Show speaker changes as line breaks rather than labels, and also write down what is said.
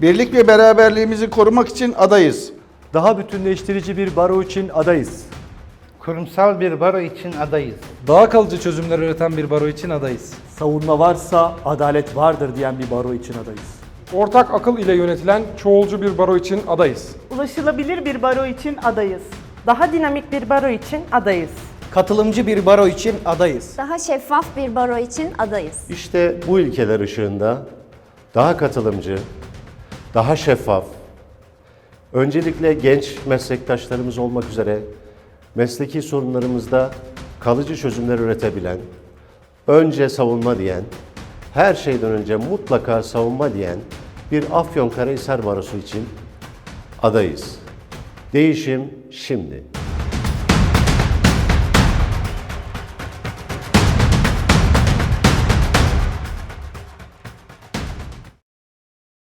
Birlik ve beraberliğimizi korumak için adayız.
Daha bütünleştirici bir baro için adayız.
Kurumsal bir baro için adayız.
Daha kalıcı çözümler üreten bir baro için adayız.
Savunma varsa adalet vardır diyen bir baro için adayız.
Ortak akıl ile yönetilen çoğulcu bir baro için adayız.
Ulaşılabilir bir baro için adayız. Daha dinamik bir baro için adayız.
Katılımcı bir baro için adayız.
Daha şeffaf bir baro için adayız.
İşte bu ilkeler ışığında daha katılımcı, daha şeffaf, öncelikle genç meslektaşlarımız olmak üzere mesleki sorunlarımızda kalıcı çözümler üretebilen, önce savunma diyen, her şeyden önce mutlaka savunma diyen bir Afyonkarahisar Barosu için adayız. Değişim şimdi.